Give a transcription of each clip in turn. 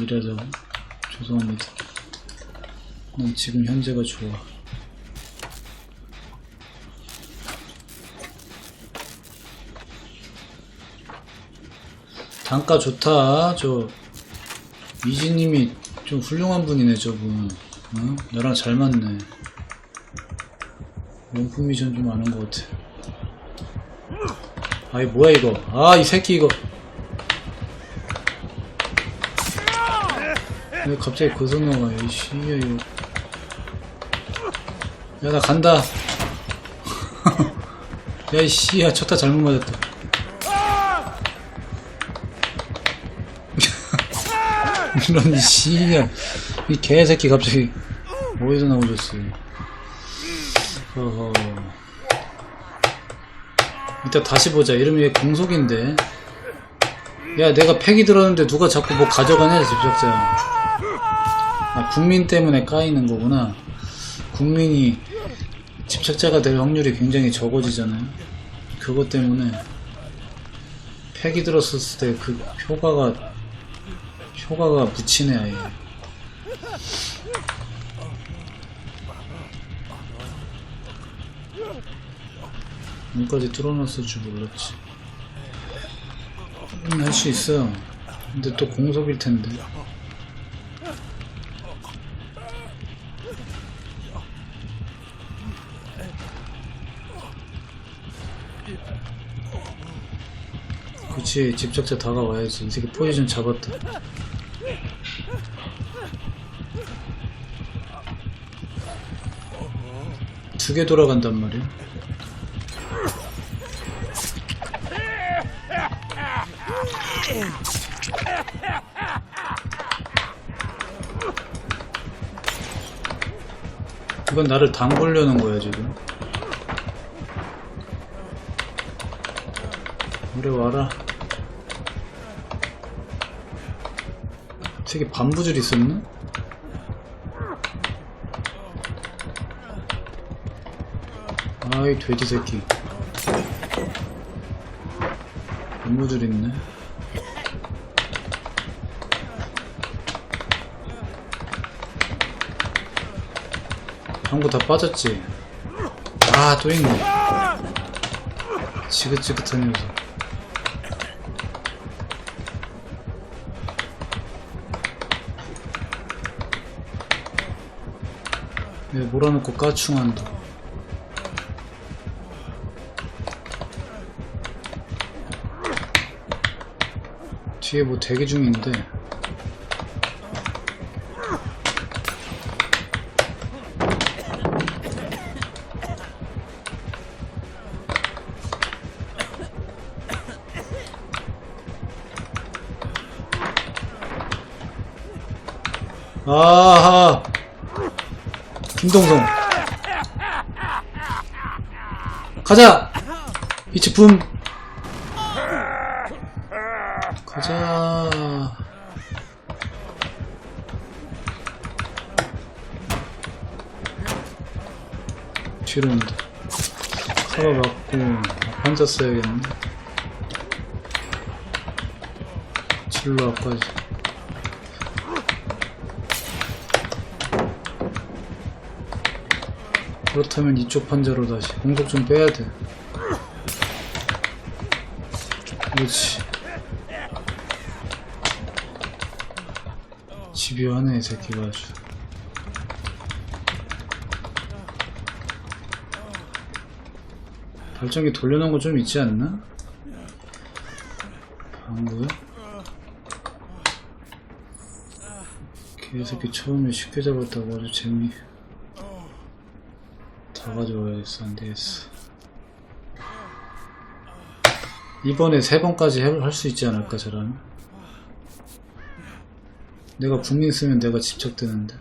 이래서 죄송합니다. 난 지금 현재가 좋아. 단가 좋다. 저 이지님이 좀 훌륭한 분이네 저분. 어? 나랑 잘 맞네. 명품 미션 좀 아는 것 같아. 아이 뭐야 이거? 아 이 새끼 이거. 왜 갑자기 거기서 나와, 이씨, 이거. 야, 나 간다. 야, 이 씨야, 첫타 잘못 맞았다. 이런, 이 씨야. 이 개새끼 갑자기, 어디서 나오셨어. 어허. 이따 다시 보자. 이름이 왜 공속인데? 야, 내가 팩이 들었는데 누가 자꾸 뭐 가져가냐, 집적자. 아, 국민 때문에 까이는 거구나. 국민이 집착자가 될 확률이 굉장히 적어지잖아요. 그것 때문에 팩이 들었을 때 그 효과가 효과가 묻히네 아예. 문까지 뚫어놨을 줄 몰랐지. 음, 할수 있어. 근데 또 공속일 텐데. 그치 집적자 다가와야지 이 새끼 포지션 잡았다 두 개 돌아간단 말이야. 이건 나를 담그려는 거야 지금. 그래 와라 되게 반부줄 있었나? 아이 돼지 새끼 반부줄 있네 한거 다 빠졌지? 아 또 있네 지긋지긋한 녀석 네, 몰아놓고 까충한다. 뒤에 뭐 대기 중인데. 아하! 김동성. 가자! 이치 붐 가자. 뒤로 맞고 환자 써야겠네 질러 앞까지 그렇다면 이쪽 판자로 다시 공속 좀 빼야 돼. 그렇지. 집요하네, 이 새끼가 아주. 발전기 돌려놓은 거 좀 있지 않나? 방구요? 개새끼 처음에 쉽게 잡았다고 아주 재미. 다 가져와야겠어. 안되겠어. 이번에 세 번까지 할 수 있지 않을까 저라면 내가 국민 쓰면 내가 집착되는데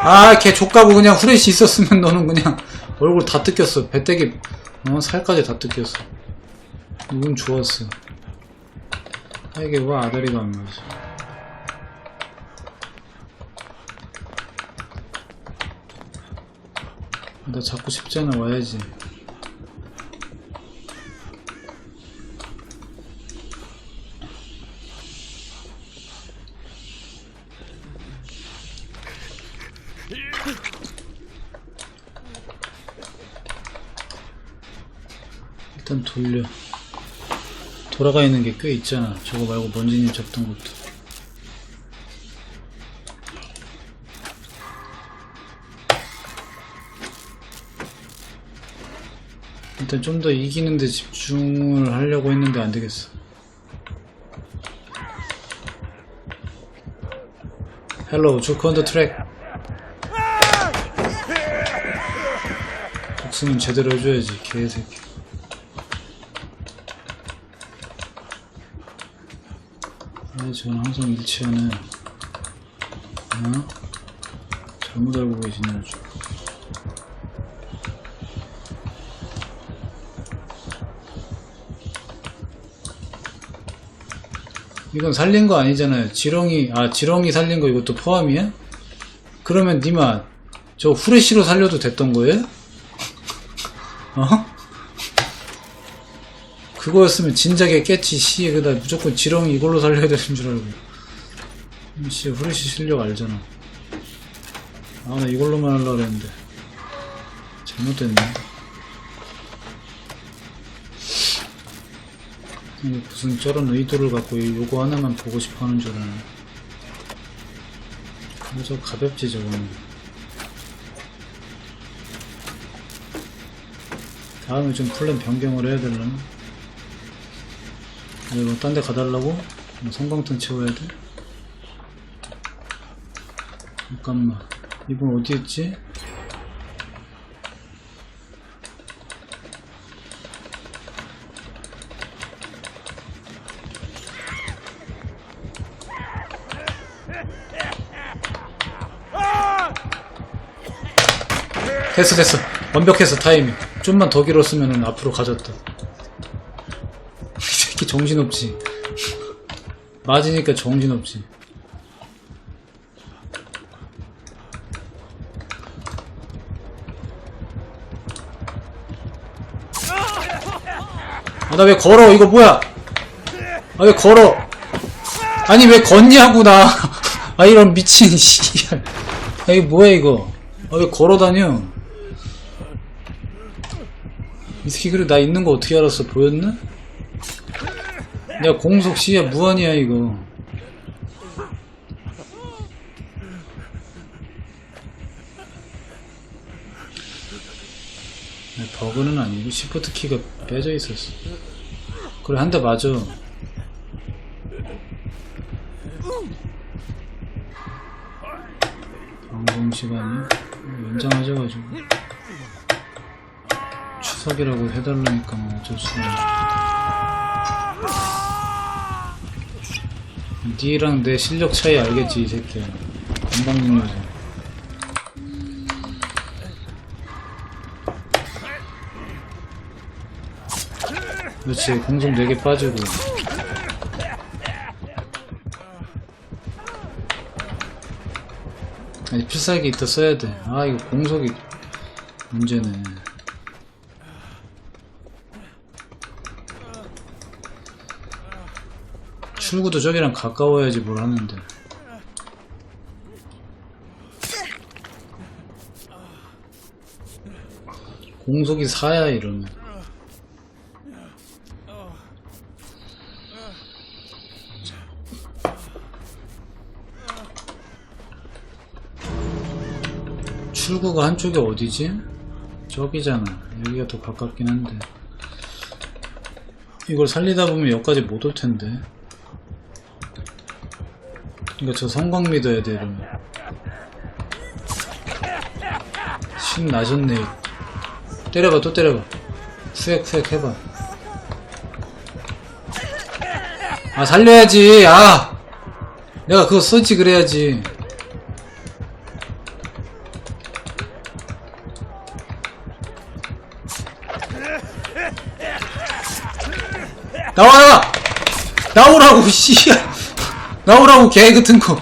아, 걔 족가고 그냥 후레쉬 있었으면 너는 그냥 얼굴 다 뜯겼어. 배때기, 어, 살까지 다 뜯겼어. 운 좋았어. 아, 이게 왜 아다리가 안 맞아. 나 자꾸 십자나 와야지. 돌려. 돌아가 있는 게 꽤 있잖아. 저거 말고 먼지님 잡던 것도. 일단 좀 더 이기는데 집중을 하려고 했는데 안 되겠어. 헬로우, 조크 언더 트랙. 복수는 제대로 해줘야지, 개새끼. 아, 저는 항상 일치하는, 어? 잘못 알고 계시네요, 좀. 이건 살린 거 아니잖아요. 지렁이, 아, 지렁이 살린 거 이것도 포함이야? 그러면 니마, 저 후레쉬로 살려도 됐던 거예요? 어? 그거였으면 진작에 깼지, 씨. 그다 무조건 지렁이 이걸로 살려야 되는 줄 알고. 음, 씨, 후레쉬 실력 알잖아. 아, 나 이걸로만 하려고 했는데. 잘못됐네. 무슨 저런 의도를 갖고 이 요거 하나만 보고 싶어 하는 줄 아네. 저 가볍지, 저거는. 다음에 좀 플랜 변경을 해야 되려나? 아, 이거 딴 데 가달라고? 뭐 성광탄 채워야 돼? 잠깐만. 이분 어디 있지? 됐어 됐어 완벽했어 타이밍 좀만 더 길었으면 앞으로 가졌다 정신없지. 맞으니까 정신없지. 아 나 왜 걸어? 이거 뭐야? 아 왜 걸어? 아니 왜 걷냐고 나 아 이런 미친 씨아 이거 뭐야 이거? 아 왜 걸어다녀? 이 새끼 그래 나 있는 거 어떻게 알았어? 보였나? 야 공속 씨야. 무한이야 이거. 버그는 아니고 시프트 키가 빼져 있었어. 그래 한 대 맞아. 방송 시간이 연장하셔가지고 추석이라고 해달라니까 뭐 어쩔 수가 없네 니랑 내 실력 차이 알겠지 이 새끼야. 건방 능력이 그렇지 공속 4개 빠지고. 아니 필살기 이따 써야 돼 아 이거 공속이 문제네 출구도 저기랑 가까워야지 뭘 하는데. 공속이 4야 이러면. 출구가 한쪽이 어디지? 저기잖아. 여기가 더 가깝긴 한데. 이걸 살리다 보면 여기까지 못 올 텐데 이거 저 성광 믿어야 돼 이러면 신 나셨네. 때려봐 또 때려봐. 후액후액 해봐. 아 살려야지. 아! 내가 그거 썼지 그래야지. 나와 나와! 나오라고 씨야! 나오라고 개 같은 거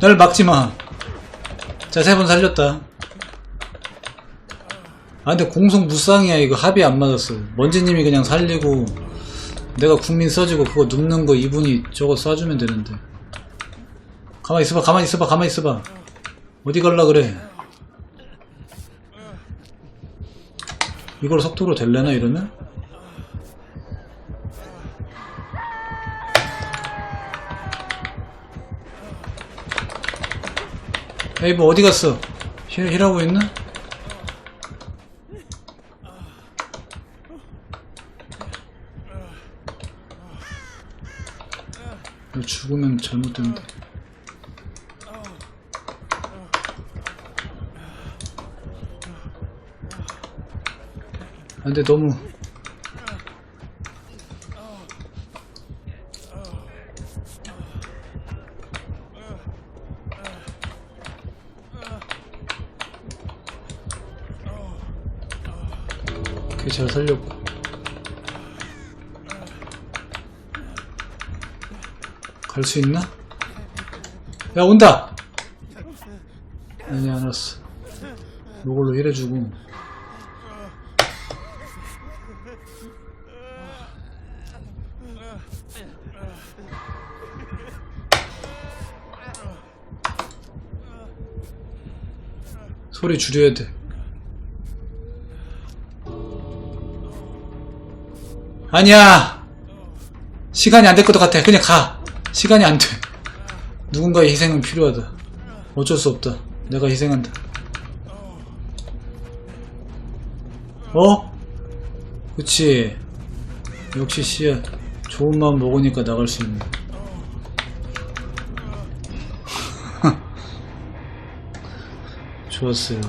날 막지 마 자 세 번 살렸다. 아 근데 공속 무쌍이야. 이거 합이 안 맞았어. 먼지님이 그냥 살리고 내가 국민 써주고 그거 눕는 거 이분이 저거 쏴주면 되는데. 가만히 있어봐 가만히 있어봐 가만히 있어봐. 어디 갈라 그래? 이걸 속도로 될래나 이러면? 에이브 어디 갔어? 힐, 힐하고 있나? 죽으면 잘못된다. 아, 근데 너무 잘 살렸고 갈 수 있나? 야 온다! 아니 안 왔어 이걸로 힐해주고 소리 줄여야 돼 아니야. 시간이 안 될 것 같아. 그냥 가. 시간이 안돼. 누군가의 희생은 필요하다. 어쩔 수 없다. 내가 희생한다. 어? 그치. 역시 씨야 좋은 마음 먹으니까 나갈 수 있네. 좋았어요